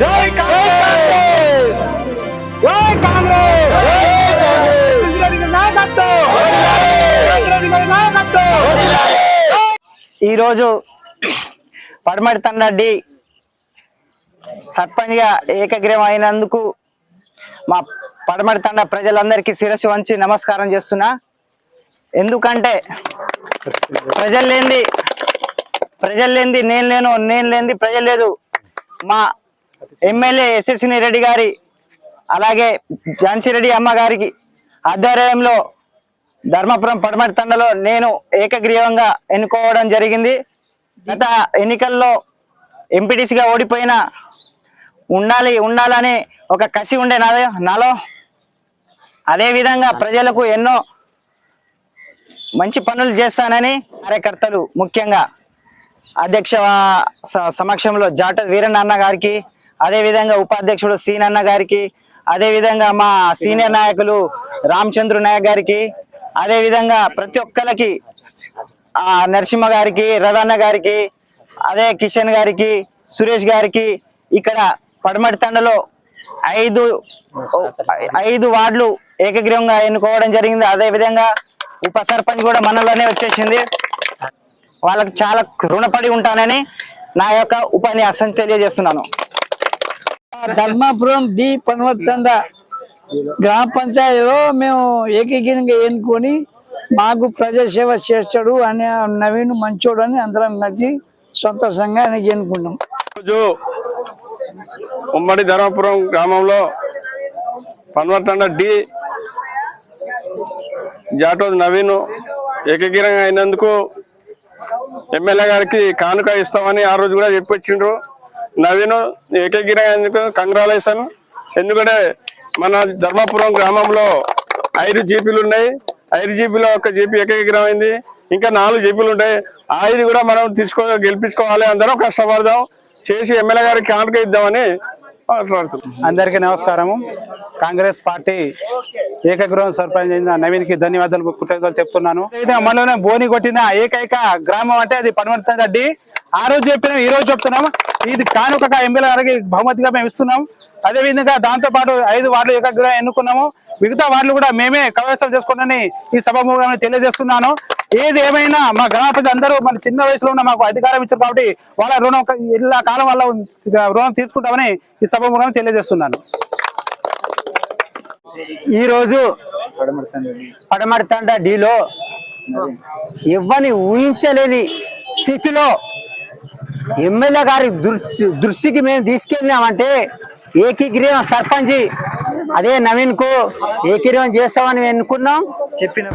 జై కాంగ్రెస్ జై కాంగ్రెస్ నాయకత్వం ఈరోజు పడమటి తండ్రి సర్పంచ్గా ఏకగ్రీవం అయినందుకు మా పడమటి తండ ప్రజలందరికీ శిరస్సు వంచి నమస్కారం చేస్తున్నా. ఎందుకంటే ప్రజలు లేనిది ప్రజలు లేనిది నేను లేను నేను లేనిది ప్రజలు లేదు. మా ఎమ్మెల్యే ఎస్ఎస్ని రెడ్డి గారి అలాగే ఝాన్సీ రెడ్డి అమ్మ గారికి ఆధ్వర్యంలో ధర్మపురం పడమటి తండలో నేను ఏకగ్రీవంగా ఎన్నుకోవడం జరిగింది. గత ఎన్నికల్లో ఎంపీటీసీగా ఓడిపోయిన ఉండాలి ఉండాలని ఒక కసి ఉండే నాలో అదే విధంగా ప్రజలకు ఎన్నో మంచి పనులు చేస్తానని కార్యకర్తలు ముఖ్యంగా అధ్యక్ష స- సమక్షంలో జాట వీరన్న గారికి అదే విధంగా ఉపాధ్యక్షుడు సీనన్న గారికి అదేవిధంగా మా సీనియర్ నాయకులు రామచంద్ర నాయక్ గారికి అదేవిధంగా ప్రతి ఒక్కరికి ఆ నరసింహ గారికి రవన్న గారికి అదే కిషన్ గారికి సురేష్ గారికి ఇక్కడ పడమటి తండలో ఐదు ఐదు వార్డులు ఏకగ్రీవంగా ఎన్నుకోవడం జరిగింది. అదే విధంగా ఉప సర్పంచ్ కూడా మనలోనే వచ్చేసింది. వాళ్ళకి చాలా రుణపడి ఉంటానని నా యొక్క ఉపన్యాసం తెలియజేస్తున్నాను. ధర్మాపురం డి పనవత్తండ గ్రామ పంచాయతీలో మేము ఏకీకరంగా ఎన్నుకొని మాకు ప్రజాసేవ చేస్తాడు అని నవీన్ మంచోడు అని అందరం కలిసి సంతోషంగా ఆయనకి ఎన్నుకున్నాం. రోజు ఉమ్మడి ధర్మపురం గ్రామంలో పన్వర్తండ డి జాటోజ్ నవీన్ ఏకగ్రంగా అయినందుకు ఎమ్మెల్యే గారికి కానుక ఇస్తామని ఆ రోజు కూడా చెప్పొచ్చిండ్రు. నవీన్ ఏకగ్రంగా అయినందుకు కంగ్రాలేషన్. ఎందుకంటే మన ధర్మాపురం గ్రామంలో ఐదు జీపీలు ఉన్నాయి. ఐదు జీపీలో ఒక జీపీ ఏకగ్రం అయింది. ఇంకా నాలుగు జీపీలు ఉంటాయి. ఆ ఐదు కూడా మనం తీసుకో గెలిపించుకోవాలి అందరం కష్టపడదాం. చేసి ఎమ్మెల్యే గారికి కానుక ఇద్దామని మాట్లాడుతున్నాం. అందరికీ నమస్కారము. కాంగ్రెస్ పార్టీ ఏకగ్రహం సర్పంచ్ అయిన నవీన్కి ధన్యవాదాలు కృతజ్ఞతలు చెప్తున్నాను. మనలోనే బోని కొట్టిన ఏకైక గ్రామం అంటే అది పనవర్తన్ రెడ్డి. ఆ రోజు చెప్పినాం ఈ రోజు చెప్తున్నాం. ఇది కానుక ఎంపీల గారికి బహుమతిగా మేము ఇస్తున్నాం. అదే విధంగా దాంతో పాటు ఐదు వార్డులు ఏకగ్రహం ఎన్నుకున్నాము. మిగతా వార్డులు కూడా మేమే కవేశం చేసుకోండి ఈ సభాముఖంగా తెలియజేస్తున్నాను. ఏది ఏమైనా మా గ్రామ ప్రజలు అందరూ మన చిన్న వయసులో ఉన్న మాకు అధికారం ఇచ్చారు కాబట్టి వాళ్ళ రుణం ఇలా కాలం వల్ల రుణం తీసుకుంటామని ఈ సభాముఖంగా తెలియజేస్తున్నాను. ఈ రోజు డీలో తండ ఇవ్వని ఊహించలేని స్థితిలో ఎమ్మెల్యే గారి దృష్టికి మేము తీసుకెళ్ళినామంటే ఏకీగ్రీవం సర్పంచి అదే నవీన్కు ఏకీగ్రీవం చేస్తామని అనుకున్నాం. చెప్పినాం